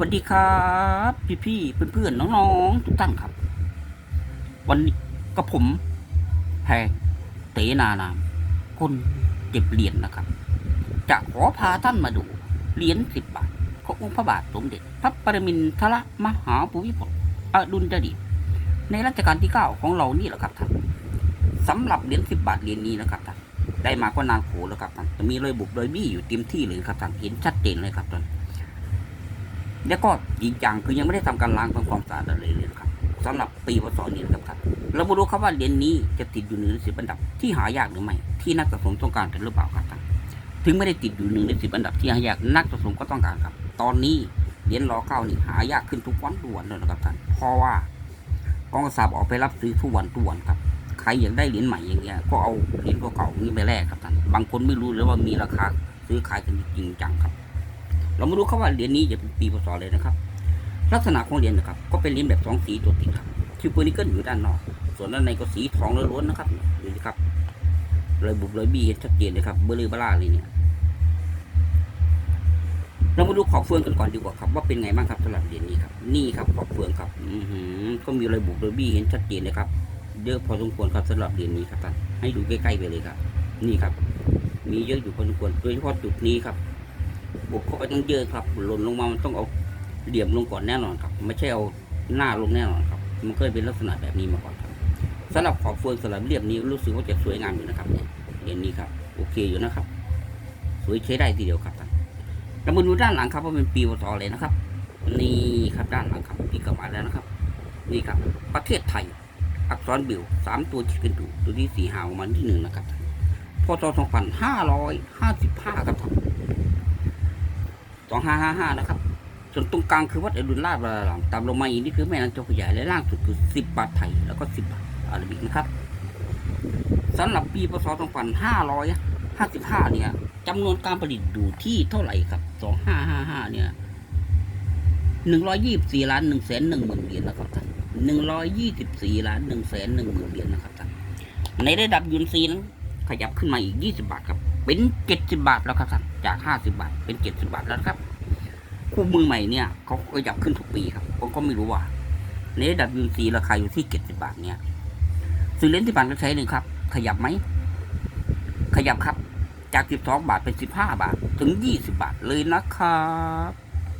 สวัสดีครับพี่พี่ๆเพื่อนๆน้องๆทุกท่านครับ วันนี้ก็ผมแพเตนานามคนเก็บเหรียญนะครับ จะขอพาท่านมาดูเหรียญสิบบาทขององค์พระบาทสมเด็จ พระปรมินทรมหาภูมิพลอดุลยเดชในรัชกาลที่เก้าของเรานี่แหละครับท่านสำหรับเหรียญสิบบาทเหรียญนี้นะครับท่านได้มาก็นานโขแล้วครับท่านจะมีรอยบุบรอยบี้อยู่เต็มที่เลยครับท่านเห็นชัดเจนเลยครับท่าน แล้วก็อีกอย่างคือยังไม่ได้ทำการล้างทำความสะอาดอะไรเลยนะครับสำหรับปีพศนี้นะครับครับเรามาดูครับว่าเหรียญนี้จะติดอยู่หนึ่งในสิบอันดับที่หายากหรือไม่ที่นักสะสมต้องการกันหรือเปล่าครับท่านถึงไม่ได้ติดอยู่หนึ่งในสิบอันดับที่หายากนักสะสมก็ต้องการครับ ตอนนี้เหรียญรอเก้านี่หายากขึ้นทุกวันทุกวันเลยนะครับท่านเพราะว่ากองกระสาบออกไปรับซื้อทุกวันทุกวันครับใครอยากได้เหรียญใหม่อย่างเงี้ยก็เอาเหรียญเก่าๆนี้ไปแลกครับท่านบางคนไม่รู้เลยว่ามีราคาซื้อขายกันจริงจังครับ เรามาดูครับว่าเหรียญนี้จะเป็นปีพศเลยนะครับ ลักษณะของเหรียญนะครับ ก็เป็นเหรียญแบบสองสีตัวติดครับคิวเปอร์นิเกิลอยู่ด้านนอก ส่วนด้านในก็สีทองล้วนๆนะครับดูสิครับเลยบุบเลยบี้เห็นชัดเจนเลยครับเบลอบล่าเลยเนี่ยเรามาดูขอบเฟืองกันก่อนดีกว่าครับว่าเป็นไงบ้างครับสำหรับเหรียญนี้ครับ นี่ครับขอบเฟืองครับอือหือก็มีรอยบุบรอยบี้เห็นชัดเจนเลยครับเยอะพอสมควรครับสำหรับเหรียญนี้ครับท่านให้ดูใกล้ๆไปเลยครับ นี่ครับ มีเยอะอยู่พอสมควรโดยเฉพาะจุดนี้ครับ บุกเข้าไปต้องเยอะครับหล่นลงมามันต้องเอาเหลี่ยมลงก่อนแน่นอนครับ ไม่ใช่เอาหน้าลงแน่นอนครับ มันเคยเป็นลักษณะแบบนี้มาก่อนครับสำหรับขอบเฟืองสลับเรียบนี้รู้สึกว่าจะสวยงามอยู่นะครับเนี่ยเหรียญนี้ครับโอเคอยู่นะครับ สวยใช้ได้ทีเดียวครับท่านเรามาดูด้านหลังครับว่าเป็นปีวตอเลยนะครับ นี่ครับด้านหลังครับพี่กลับมาแล้วนะครับ นี่ครับ ประเทศไทย อักษรบิวสามตัวชิดกันดูตัวที่สี่หาวมันที่หนึ่งนะครับพศสองพันห้าร้อยห้าสิบห้าครับท่าน สองห้าห้าห้านะครับ ส่วนตรงกลางคือวัดอดุลราชวรารามตามลงมาอีกนี่คือแม่น้ำเจ้าพระยาและล่างสุดคือสิบบาทไทยแล้วก็สิบบาทอาราบิกนะครับสำหรับปีพศสองพันห้าร้อยห้าสิบห้าเนี่ยจำนวนการผลิตอยู่ที่เท่าไหร่ครับสองห้าห้าห้าเนี่ยหนึ่งร้อยยี่สิบสี่ล้านหนึ่งแสนหนึ่งหมื่นเหรียญนะครับท่านหนึ่งร้อยยี่สิบสี่ล้านหนึ่งแสนหนึ่งหมื่นเหรียญนะครับท่านในระดับยูนซีนั้น ขยับขึ้นมาอีกยี่สิบาทครับ เป็นเจ็ดสิบาทแล้วครับท่านจากห้าสิบาท เป็นเจ็ดสิบาทแล้วครับ คู่มือใหม่เนี่ยเขาขยับขึ้นทุกปีครับผมก็ไม่รู้ว่าในระดับยูซีราคาอยู่ที่เจ็ดสิบาทเนี่ยซื้อเลนส์ที่ผ่านก็ใช้หนึ่งครับ ขยับไหม ขยับครับ จากสิบาทเป็นสิบาท ถึงยี่สิบาทเลยนะครับ